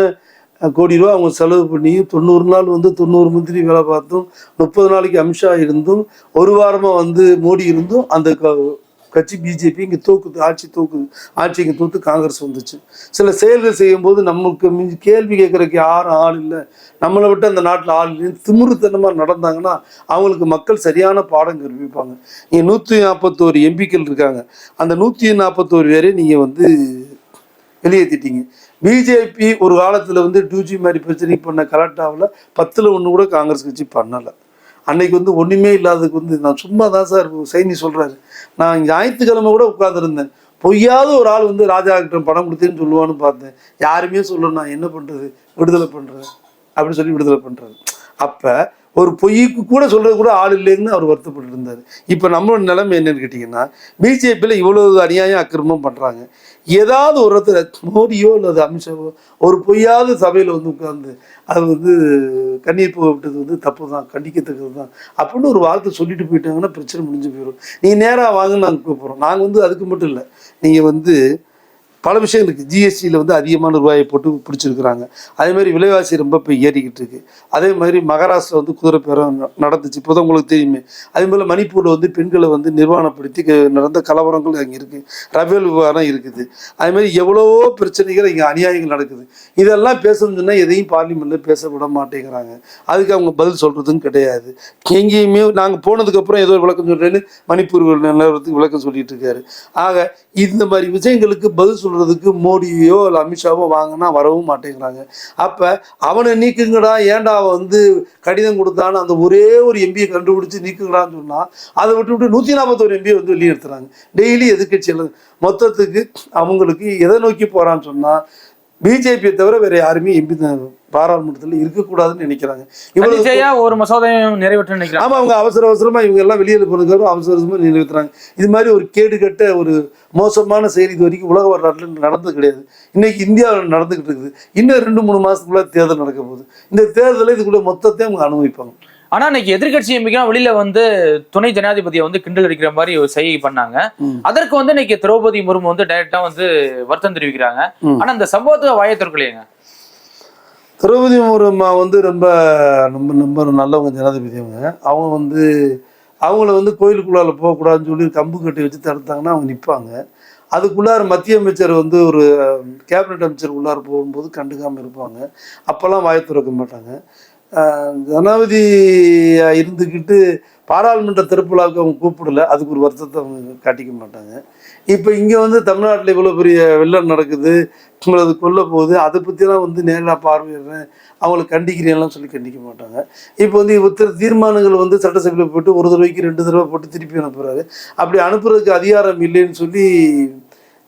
கோடி ரூபா அவங்க செலவு பண்ணி தொண்ணூறு நாள் வந்து தொண்ணூறு மந்திரி வேலை பார்த்தும் முப்பது நாளைக்கு அமித்ஷா இருந்தும் ஒரு வாரமாக வந்து மோடி இருந்தும் அந்த க- கட்சி பிஜேபி இங்கே தூக்குது ஆட்சி தூக்குது ஆட்சி இங்கே தூத்து காங்கிரஸ் வந்துச்சு. சில செயல்கள் செய்யும்போது நமக்கு மிஞ்சி கேள்வி கேட்குறக்கு யாரும் ஆள் இல்லை. நம்மளை விட்டு அந்த நாட்டில் ஆள் இல்லைன்னு திமிருத்தனமாக நடந்தாங்கன்னா அவங்களுக்கு மக்கள் சரியான பாடம் கற்பிப்பாங்க. நீங்கள் நூற்றி நாற்பத்தோரு எம்பிக்கள் இருக்காங்க. அந்த நூற்றி நாற்பத்தோரு பேரே நீங்கள் வந்து வெளியேற்றிட்டீங்க பிஜேபி ஒரு காலத்தில் வந்து டூஜி மாதிரி பிரச்சனை பண்ண கலெக்டாவில் பத்தில் ஒன்று கூட காங்கிரஸ் கட்சி பண்ணலை. அன்னைக்கு வந்து ஒன்றுமே இல்லாததுக்கு வந்து நான் சும்மா தான் சார் சைனி சொல்கிறாரு நான் ஞாயிற்றுக்கிழமை கூட உட்காந்துருந்தேன் பொய்யாவது ஒரு ஆள் வந்து ராஜா கிட்ட பணம் கொடுத்தேன்னு சொல்லுவான்னு பார்த்தேன். யாருமே சொல்லணும் நான் என்ன பண்ணுறது விடுதலை பண்ணுறேன் அப்படின்னு சொல்லி விடுதலை பண்ணுறாரு அப்போ ஒரு பொய்க்கு கூட சொல்கிறது கூட ஆள் இல்லைன்னு அவர் வருத்தப்பட்டு இருந்தார் இப்போ நம்மளோட நிலைமை என்னன்னு கேட்டிங்கன்னா பிஜேபியில் இவ்வளோ அநியாயம் அக்கிரமம் பண்ணுறாங்க ஏதாவது ஒரு இடத்துல மோடியோ அல்லது அமித்ஷாவோ ஒரு பொய்யாவது சபையில் வந்து உட்காந்து அது வந்து கண்ணீர் புகை விட்டது வந்து தப்பு தான் கண்டிக்கத்தக்கது தான் அப்படின்னு ஒரு வார்த்தை சொல்லிட்டு போயிட்டாங்கன்னா பிரச்சனை முடிஞ்சு போயிடும் நீங்கள் நேராக வாங்க நாங்கள் கூப்பிட்றோம். நாங்கள் வந்து அதுக்கு மட்டும் இல்லை. நீங்கள் வந்து பல விஷயங்கள் இருக்குது ஜிஎஸ்டியில் வந்து அதிகமான ரூபாயை போட்டு பிடிச்சிருக்கிறாங்க. அதே மாதிரி விலைவாசி ரொம்ப இப்போ ஏறிக்கிட்டு இருக்கு. அதே மாதிரி மகாராஷ்டிரா வந்து குதிரை பேரம் நடந்துச்சு. இப்போ தான் உங்களுக்கு தெரியுமே. அதே போல் மணிப்பூரில் வந்து பெண்களை வந்து நிர்வாணப்படுத்தி நடந்த கலவரங்கள் அங்கே இருக்குது ரஃபேல் விவகாரம் இருக்குது. அதே மாதிரி எவ்வளவோ பிரச்சனைகள் இங்கே அநியாயங்கள் நடக்குது. இதெல்லாம் பேசணும்னு சொன்னால் எதையும் பார்லிமெண்ட்டில் பேச விட மாட்டேங்கிறாங்க. அதுக்கு அவங்க பதில் சொல்கிறதும் கிடையாது. எங்கேயுமே நாங்கள் போனதுக்கப்புறம் ஏதோ விளக்கம் சொல்கிறேன்னு மணிப்பூர் நிலவரத்துக்கு விளக்கம் சொல்லிட்டு இருக்காரு. ஆக இந்த மாதிரி விஷயங்களுக்கு பதில் சொல்கிறதுக்கு மோடியோ இல்லை அமித்ஷாவோ வாங்கினா வரவும் மாட்டேங்கிறாங்க. அப்போ அவனை நீக்குங்கடா ஏன்டா அவன் வந்து கடிதம் கொடுத்தான்னு அந்த ஒரே ஒரு எம்பியை கண்டுபிடிச்சி நீக்குங்கடான்னு சொன்னால் அதை விட்டு விட்டு நூற்றி நாற்பத்தோரு எம்பியை வந்து வெளியே எடுத்துறாங்க. டெய்லி எதிர்கட்சியில் மொத்தத்துக்கு அவங்களுக்கு எதை நோக்கி போகிறான்னு சொன்னால் பிஜேபியை தவிர வேற யாருமே எம்பி பாராளுமன்றத்தில் இருக்கக்கூடாதுன்னு நினைக்கிறாங்க. இவ்வளவு ஒரு மசோதையும் நிறைவேற்ற நினைக்கிறாங்க ஆமா அவங்க அவசர அவசரமா இவங்க எல்லாம் வெளியில போனதுக்கு அவசர அவசரமா நிறைவேற்றுறாங்க இது மாதிரி ஒரு கேடு கட்ட ஒரு மோசமான செயல் இது வரைக்கும் உலக வரலாற்றில் நடந்தது கிடையாது. இன்னைக்கு இந்தியாவில் நடந்துகிட்டு இருக்குது. இன்னும் ரெண்டு மூணு மாசத்துக்குள்ள தேர்தல் நடக்க போகுது. இந்த தேர்தலை இதுக்குள்ள மொத்தத்தையும் அவங்க அனுபவிப்பாங்க. ஆனா இன்னைக்கு எதிர்க்கட்சி எம்பிக்கெல்லாம் வெளியில வந்து துணை ஜனாதிபதியை வந்து கிண்டல் அடிக்கிற மாதிரி ஒரு செய்கை பண்ணாங்க. அதற்கு வந்து இன்னைக்கு திரௌபதி முர்மு வந்து டைரக்டா வந்து வருத்தம் தெரிவிக்கிறாங்க. ஆனா இந்த சம்பவத்துக்கு வாயை திறக்கலையேங்க திரௌபதி முர்மு வந்து ரொம்ப ரொம்ப ரொம்ப நல்லவங்க ஜனாதிபதி அவங்க அவங்க வந்து அவங்கள வந்து கோயிலுக்குள்ளால போகக்கூடாதுன்னு சொல்லி கம்பு கட்டி வச்சு தடுத்தாங்கன்னா அவங்க நிற்பாங்க அதுக்குள்ளார மத்திய அமைச்சர் வந்து ஒரு கேபினட் அமைச்சர் உள்ளார போகும்போது கண்டுக்காமல் இருப்பாங்க. அப்போல்லாம் வாயை திறக்க மாட்டாங்க. ஜனாதிபதியாக இருந்துக்கிட்டு பாராளுமன்ற திருப்புழாவுக்கு அவங்க கூப்பிடல. அதுக்கு ஒரு வருத்தத்தை அவங்க காட்டிக்க மாட்டாங்க. இப்போ இங்கே வந்து தமிழ்நாட்டில் இவ்வளோ பெரிய வெள்ளம் நடக்குது. உங்களது கொல்ல போகுது. அதை பற்றிலாம் வந்து நேரில் பார்வையிடுறேன். அவங்கள கண்டிக்கிறேன்லாம் சொல்லி கண்டிக்க மாட்டாங்க. இப்போ வந்து இவத்திர தீர்மானங்கள் வந்து சட்டசபையில் போட்டு ஒரு தடவைக்கு ரெண்டு தடவை போட்டு திருப்பி அனுப்புகிறாரு அப்படி அனுப்புறதுக்கு அதிகாரம் இல்லைன்னு சொல்லி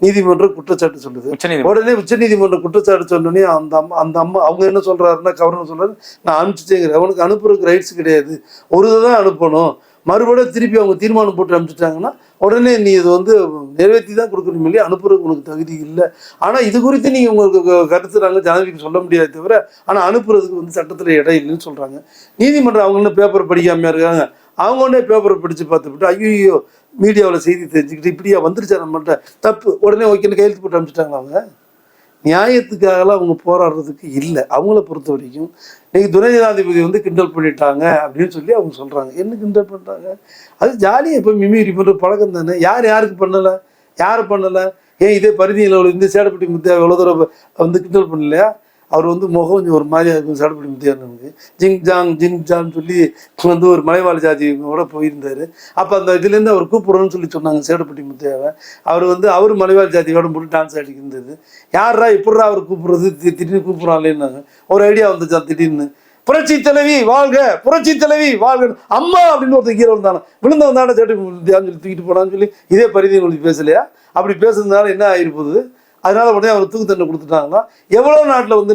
நீதிமன்றம் குற்றச்சாட்டு சொல்லுது. உடனே உச்சநீதிமன்றம் குற்றச்சாட்டு சொன்னோடனே அந்த அம்மா அந்த அம்மா அவங்க என்ன சொல்றாருன்னா கவர்னர் சொல்றாரு நான் அனுப்பிச்சிட்டேங்கிற அவனுக்கு அனுப்புறதுக்கு ரைட்ஸ் கிடையாது. ஒரு இதை தான் அனுப்பணும். மறுபடியும் திருப்பி அவங்க தீர்மானம் போட்டு அனுப்பிச்சிட்டாங்கன்னா உடனே நீ இது வந்து நிறைவேற்றி தான் கொடுக்கணும் இல்லையா? அனுப்புறதுக்கு உனக்கு தகுதி இல்லை. ஆனால் இது குறித்து நீங்கள் உங்களுக்கு கருத்து நாங்கள் ஜனாதிபதிக்கு சொல்ல முடியாது தவிர ஆனால் அனுப்புறதுக்கு வந்து சட்டத்தில் இடம் இல்லைன்னு சொல்கிறாங்க நீதிமன்றம் அவங்க என்ன பேப்பர் படிக்காமையா இருக்காங்க? அவங்க உடனே பேப்பரை படித்து பார்த்துவிட்டு ஐயோ மீடியாவில் செய்தி தெரிஞ்சுக்கிட்டு இப்படியா வந்துருச்சா நம்மள்கிட்ட தப்பு. உடனே ஓகேன்னு கையெழுத்து போட்டு அனுப்பிச்சிட்டாங்க அவங்க? நியாயத்துக்காகலாம் அவங்க போராடுறதுக்கு இல்லை. அவங்கள பொறுத்த வரைக்கும் இன்னைக்கு துணை ஜனாதிபதி வந்து கிண்டல் பண்ணிட்டாங்க அப்படின்னு சொல்லி அவங்க சொல்கிறாங்க என்ன கிண்டல் பண்ணுறாங்க அது ஜாலியாக இப்போ மிமிக்ரி பண்ணுற பழக்கம் தானே. யார் யாருக்கு பண்ணலை? யார் பண்ணலை? ஏன் இதே பரிதியில் உள்ள இந்த சேடப்பட்டி முத்தியா எவ்வளோ தூரம் வந்து கிண்டல் பண்ணலையா? அவர் வந்து முகம் கொஞ்சம் ஒரு மாதிரியாக இருக்கும் சேடப்பட்டி முத்தியாருக்கு ஜிங் ஜாங் ஜிங் ஜாங் சொல்லி வந்து ஒரு மலைவாழ் ஜாதியோட போயிருந்தாரு. அப்போ அந்த இதுலேருந்து அவர் கூப்பிடணும்னு சொல்லி சொன்னாங்க சேடப்பட்டி முத்தியாவை. அவர் வந்து அவர் மலைவாழ் ஜாதியோட போட்டு டான்ஸ் ஆடிக்கிருந்தது யாரா எப்படிரா அவர் கூப்பிடுறது? தி- திடீர்னு கூப்பிட்றாங்களேன்னாங்க. ஒரு ஐடியா வந்துச்சா திடீர்னு? புரட்சி தலைவி வாழ்க! புரட்சி தலைவி வாழ்க! அம்மா அப்படின்னு ஒருத்தர் கீழே வந்தாங்க விழுந்த தானே சேட்டை முத்தியான்னு சொல்லி தூக்கிட்டு போனான்னு சொல்லி இதே பரிதி உங்களுக்கு பேசலையா? அப்படி பேசுறதுனால என்ன ஆகிருப்போகுது அதனால உடனே அவர் தூக்கு தண்டனை கொடுத்துட்டாங்கன்னா எவ்வளோ நாட்டில் வந்து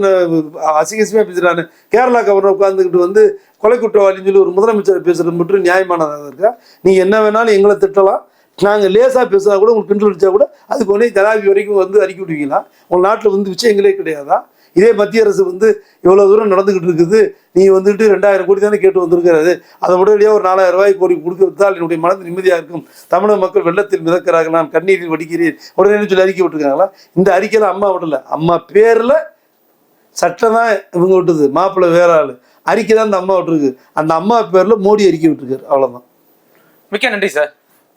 அசிங்கசியமாக பேசுகிறாரு கேரளா கவர்னர் உட்காந்துக்கிட்டு வந்து கொலை குற்றவாளின்னு சொல்லி ஒரு முதலமைச்சர் பேசுகிறது மட்டும் நியாயமானதாக இருக்கா? நீங்கள் என்ன வேணாலும் எங்களை திட்டலாம். நாங்கள் லேசாக பேசுனா கூட உங்களுக்கு பின்னால் அடிச்சா கூட அதுக்கு உடனே ஜனாதிபதி வரைக்கும் வந்து அறிக்கை விடுவீங்களா? உங்கள் நாட்டில் வந்து விஷயங்களே கிடையாதா? இதே மத்திய அரசு வந்து இவ்வளோ தூரம் நடந்துக்கிட்டு இருக்குது. நீ வந்துட்டு ரெண்டாயிரம் கோடி தானே கேட்டு வந்திருக்கிறது அதை உடனடியாக ஒரு நாலாயிரம் ரூபாய் கோடி கொடுக்க விட்டால் என்னுடைய மனது நிம்மதியாக இருக்கும். தமிழக மக்கள் வெள்ளத்தில் மிதக்கிறார்கள். நான் கண்ணீரில் வடிக்கிறேன். உடனே சொல்லி அறிக்கை விட்டுருக்காங்களா இந்த அறிக்கையில் அம்மா விடல. அம்மா பேரில் சட்டம் தான் இவங்க விட்டுது. மாப்பிள்ளை வேற ஆள். அறிக்கை தான் அந்த அம்மா விட்டுருக்கு. அந்த அம்மா பேரில் மோடி அறிக்கை விட்டுருக்காரு. அவ்வளோதான் மிக்க நன்றி சார்.